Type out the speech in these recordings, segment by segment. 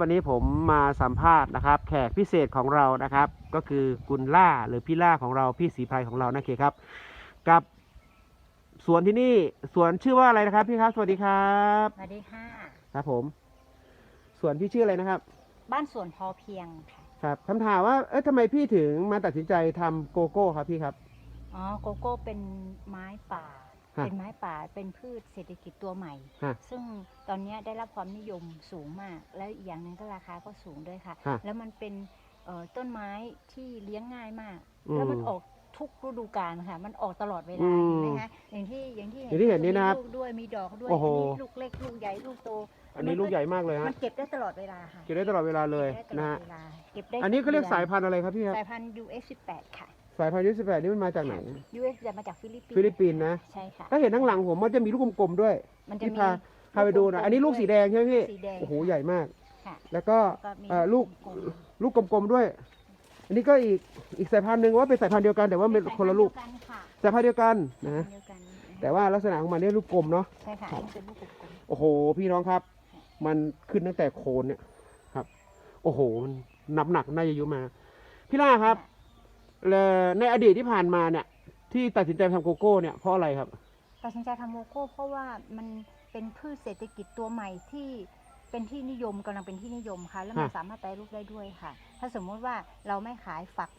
วันนี้ผมมาสัมภาษณ์นะครับแขกพิเศษของเรานะครับ ก็คือคุณล่าหรือพี่ล่าของเราพี่สีไพรของเรานะเคครับ กับสวนที่นี่สวนชื่อว่าอะไรนะครับ พี่ครับ สวัสดีครับสวัสดีค่ะ ครับผม สวนพี่ชื่ออะไรนะครับ บ้านสวนพอเพียงค่ะครับคำถามว่าเอ๊ะทำไมพี่ถึงมาตัดสินใจทำโกโก้ครับพี่ครับ อ๋อโกโก้เป็นไม้ป่า ฮะเป็นไม้ป่าเป็นพืชเศรษฐกิจตัวใหม่ ฮะซึ่งตอนนี้ได้รับความนิยมสูงมาก แล้วอีกอย่างหนึ่งก็ราคาก็สูงด้วยค่ะ ฮะแล้วมันเป็นเอ่อต้นไม้ที่เลี้ยงง่ายมาก อืมแล้วมันออกทุกฤดูกาลค่ะ มันออกตลอดเวอืลามเห็นไหมคะอย่างที่อย่างที่อย่างที่เห็นนี่นะครับมีลูกด้วยมีดอกด้วยโอ้โหอันนี้ลูกเล็กลูกใหญ่ลูกโตอันนี้ลูกใหญ่มากเลยมัฮะนเก็บได้ตลอดเวลาค่ะเก็บได้ตลอดเวลาเลยก็บได้ตลนะอฮะดเวลาเก็บได้อันนี้เขาเรียกทุดืสายพันธุ์อะไรครับพี่ครับ สายพันธุ์ US18 ค่ะ สายพันธุ์ยุสิบแปดนี่มันมาจากไหน US จะมาจากฟิลิปปินส์ฟิลิปปินส์นะ ใช่ค่ะ ถ้าเห็นทั้างหลังผมมันจะมีลูกกลมๆด้วยมันจะพี่มี พาพาไปดูหนะ อันนี้ลูกสีแดงใช่ไหมพี่ สีแดงโอ้โห ใหญ่มาก ค่ะ แล้วก็แล้วก็มีเอ่อลูกกลมลูกกลมๆด้วย อันนี้ก็อีกอีกสายพันธุ์หนึ่งว่าเป็นสายพันธุ์เดียวกันแต่ว่าๆเป็นคนละลูก สายพันธุ์เดียวกันค่ะสายพันธุ์เดียวกันนะ สายพัฮะนธุ์เดียวกันแต่ว่าลักษณะของมันเนี่ยลูกกลมเนาะ ใช่ค่ะอันนี้เป็นลูกกลมโอ้โห พี่น้องครับ มันขึ้นตั้งแต่โคนเนี่ยครับ โอ้โห มันนับหนักน่าจะอายุมา พี่ล่าครับ เอ่อในอดีตที่ผ่านมาเนี่ย ที่ตัดสินใจทำโกโก้เนี่ยเพราะอะไรครับ ตัดสินใจทำโมโก้เพราะว่ามันเป็นพืชเศรษฐกิจตัวใหม่ที่เป็นที่นิยมกำลังเป็นที่นิยมค่ะ แล้วมันฮะ สามารถแปรรูปได้ด้วยค่ะ ถ้าสมมติว่าเราไม่ขายฝัก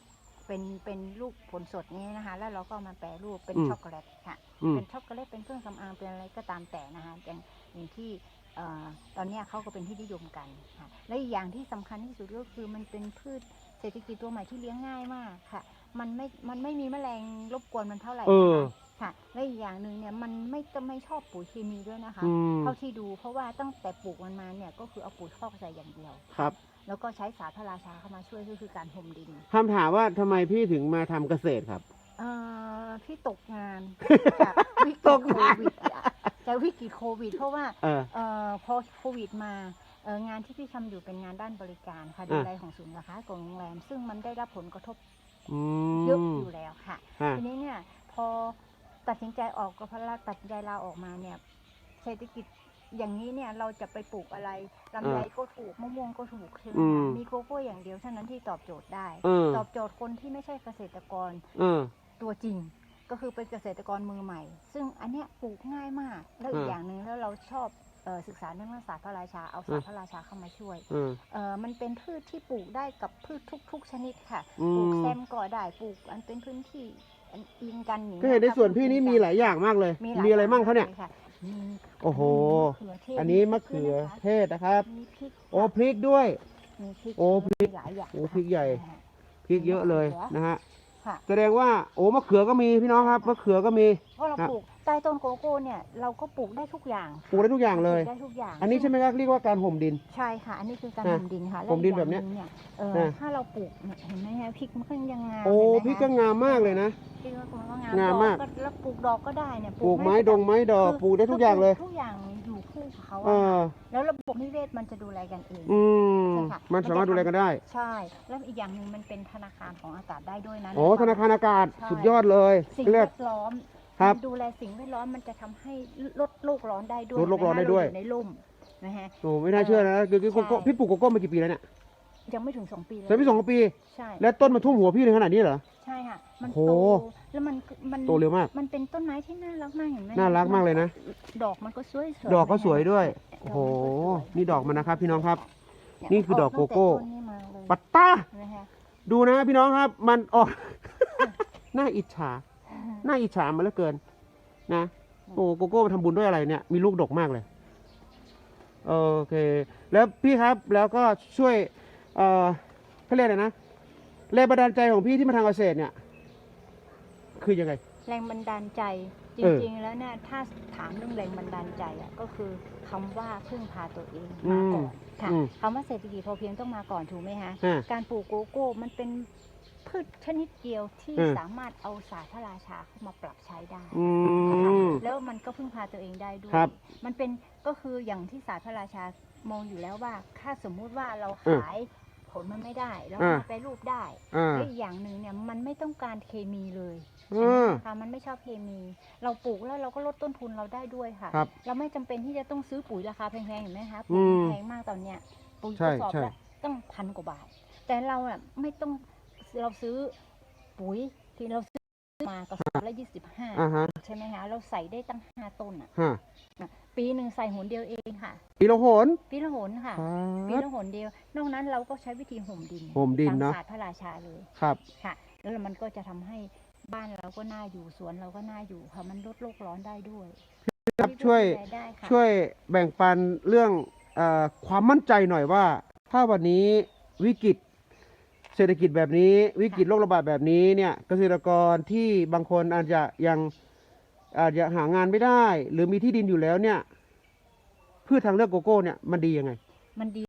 เป็นเป็นลูกผลสดนี้นะคะ แล้วเราก็เอามาแปรรูปเป็นช็อกโกแลตค่ะ อืม เป็นช็อกโกแลตเป็นเครื่องสำอางเป็นอะไรก็ตามแต่นะคะอย่างอย่างที่เอ่อตอนเนี้ยเขาก็เป็นที่นิยมกันค่ะและอีกอย่างที่สำคัญที่สุดก็คือมันเป็นพืช เศรษฐกิจตัวใหม่ที่เลี้ยงง่ายมากค่ะ มันไม่ มันไม่มีแมลงรบกวนมันเท่าไหร่เอนะอคะค่ะ และอีกอย่างหนึ่งเนี่ยมันไม่จะไม่ชอบปุ๋ยเคมีด้วยนะคะ อืม เท่าที่ดูเพราะว่าตั้งแต่ปลูกมันมาเนี่ยก็คือเอาปุ๋ยคอกใส่อย่างเดียว ครับแล้วก็ใช้สารพระราชาเข้ามาช่วยก็คือการห่มดิน คำถามว่าทำไมพี่ถึงมาทำเกษตรครับ เอ่อพี่ตกงานจากวิกฤตตกโคงาน วิดอะจากวิกฤตโควิด เพราะว่าเออ เอ่อพอโควิดมา เอ่องานที่พี่ทำอยู่เป็นงานด้านบริการค่ะอะดูแลของศูนย์ราคาของโรงแรม ซึ่งมันได้รับผลกระทบอืเยอะมอยู่แล้วค่ะอะทีนี้เนี่ยพอตัดสินใจออกก็เพราะว่าตัดสินใจลาออกมาเนี่ยเศรษฐกิจอย่างนี้เนี่ยเราจะไปปลูกอะไรลำไยก็ถูกมะม่วงก็ถูกใช่ไหมอืคะมมีโกโก้อย่างเดียวเท่านั้นที่ตอบโจทย์ได้ เออตอบโจทย์คนที่ไม่ใช่เกษตรกรเออ ตัวจริง ก็คือเป็นเกษตรกรมือใหม่ ซึ่งอันเนี้ยปลูกง่ายมากแล้วอีกอ่า อย่างหนึ่งแล้วเราชอบ เอ่อศึกษาเรื่องศาสตร์พระราชาเอาศาสตร์พระราชาเข้ามาช่วยเออเอ่อมันเป็นพืชที่ปลูกได้กับพืชทุก ๆ ชนิดค่ะอืปลูกมแซมก็ได้ปลูกอันเป็นพื้นที่อันอิงกันอย่างก็งี้ยเห็นในค่ะส่วนพี่นี่ปลูกมีอิงหกัลายอย่างมากเลยหลมีอะไรมั่งเขาเนี่ยลค่ะมีโอ้โห มะเขือเทศอันนี้มะเขือเทศนะครับ มีพริกโอ้พริกด้วย มีพริกโอ้พริกมีหลายอย่างโอ้พริกใหญ่ค่ะพริกเยอะเลยนะฮะ ค่ะ แสดงว่าโอ้มะเขือก็มีพี่น้องครับมะเขือก็มี เพราะเราครับ ปลูกใต้ต้นโกโก้เนี่ยเราก็ปลูกได้ทุกอย่างปลูกได้ทุกอย่างเลยปลูกได้ทุกอย่างอันนี้ใช่ไหมครับเรียกว่าการห่มดิน ใช่ค่ะ อันนี้คือการอะห่มดินค่ะห่มดินและแบบเนี้ยอีกอย่างหงเอออะถ้าเราปลูกเนี่ยเห็นไหมฮะพริกมันก็ยังงามโอ้เห็นไหมพริกคะก็งามมากเลยนะ พริกมันก็งามงามมาก ดอแล้วปลูกดอกก็ได้เนี่ยปลูกไม้ประดดังบไม้ดอกคือปลูกได้ทุกอย่างเลย ทุกอย่าง อยู่คู่กับเขาเออะอแล้วระบบนิเวศมันจะดูแลกันเอง อืมใช่ค่ะ มันสามารถดูแลกันได้ใช่ แล้วอีกอย่างหนึ่งมันเป็นธนาคารของอากาศได้ด้วยนะ โอ้ธนาคารอากาศใช่ สุดยอดเลยสิ่งเรีแวยก ดล้อมครับมันดูแลสิ่งแวดล้อมมันจะทำให้ลดโลกร้อนได้ด้วยลดโลกร้อนได้ด้วยเห็นหมคะเาอในร่มนะฮะ โอ้ไม่น่าเชื่อนะคือคือโกโก้ใช่ พี่ปลูกโกโก้มากี่ปีแล้วเนี่ย ยังไม่ถึงสองปีเลยแต่พี่สองปี ใช่แล้วต้นมันท่วมหัวพี่ในขนาดนี้เหรอ ใช่ค่ะ มันโห โตแล้วมันมันโตเร็วมาก มันเป็นต้นไม้ที่น่ารักมากเห็นไหมน่ารักมากเลยนะ ดอกมันก็สวยๆดอกก็สวยด้วยดโอ้กโหมันก็สวยนี่ดอกมันนะครับ พี่น้องครับเยนี่คือดอกโกโก้ตั้งแต่ต้นนี้มาเลยปัตตา นะคะดูนะพี่น้องครับ มันออก น่าอิจฉา น่าอิจฉามาเหลือเกิน นะโอ้โกโก้มาทำบุญด้วยอะไรเนี่ย มีลูกดกมากเลย โอเค แล้วพี่ครับแล้วก็ช่วย เอ่อเขาเรียกอะไรนะแรงบันดาลใจของพี่ที่มาทำเกษตรเนี่ย คือยังไง แรงบันดาลใจจเออริงๆ แล้วเนี่ยถ้าถามเรื่องแรงบันดาลใจอะก็คือคำว่าพึ่งพาตัวเองอืมามก่อนค่ะอืมคำว่าเศรษฐกิจพอเพียงต้องมาก่อนถูกไหมคะอ่าการปลูกโกโก้มันเป็นพืชชนิดเดียวที่อืมสามารถเอาศาสตร์พระราชาเข้ามาปรับใช้ได้อืนะคะมแล้วมันก็พึ่งพาตัวเองได้ด้วยครับมันเป็นก็คืออย่างที่ศาสตร์พระราชามองอยู่แล้วว่าถ้าสมมุติว่าเราอืมขาย ผลมันไม่ได้เราอ่า มาแปรรูปได้อ่า และอีกอย่างหนึ่งเนี่ยมันไม่ต้องการเคมีเลยอืมนะคะมันไม่ชอบเคมี เราปลูกแล้วเราก็ลดต้นทุนเราได้ด้วยค่ะ ครับเราไม่จำเป็นที่จะต้องซื้อปุ๋ยราคาแพงๆเห็นไหมคะอืปุ๋ยมแพงมากตอนเนี้ยปุ๋ยใช่กระสอบใช่ ละตั้งพันกว่าบาท แต่เราอะไม่ต้องเราซื้อปุ๋ยที่เราซื้อ มากระสอบละยี่สิบห้าอ่าฮะใช่ไหมคะเราใส่ได้ตั้งห้าต้นอะ ฮะปีหนึ่งใส่หนเดียวเองค่ะ ปีละหนปีละหนค่ะ ปีครับ ละหนเดียวนอกนั้นเราก็ใช้วิธีห่มดินห่มดินตามเนอะ ศาสตร์พระราชาเลยครับ ค่ะ แล้วมันก็จะทำให้บ้านเราก็น่าอยู่สวนเราก็น่าอยู่ค่ะมันลดโลกร้อนได้ด้วยครับช่วย ดูแลได้ค่ะ ช่วยแบ่งปันเรื่องเออความมั่นใจหน่อยว่า ถ้าวันนี้วิกฤต เศรษฐกิจแบบนี้วิกฤตโรคระบาดแบบนี้เนี่ยเกษตรกรที่บางคนอาจจะยังอาจจะหางานไม่ได้ หรือมีที่ดินอยู่แล้วเนี่ยพืชทางเลือกโกโก้เนี่ยมันดียังไง มันดี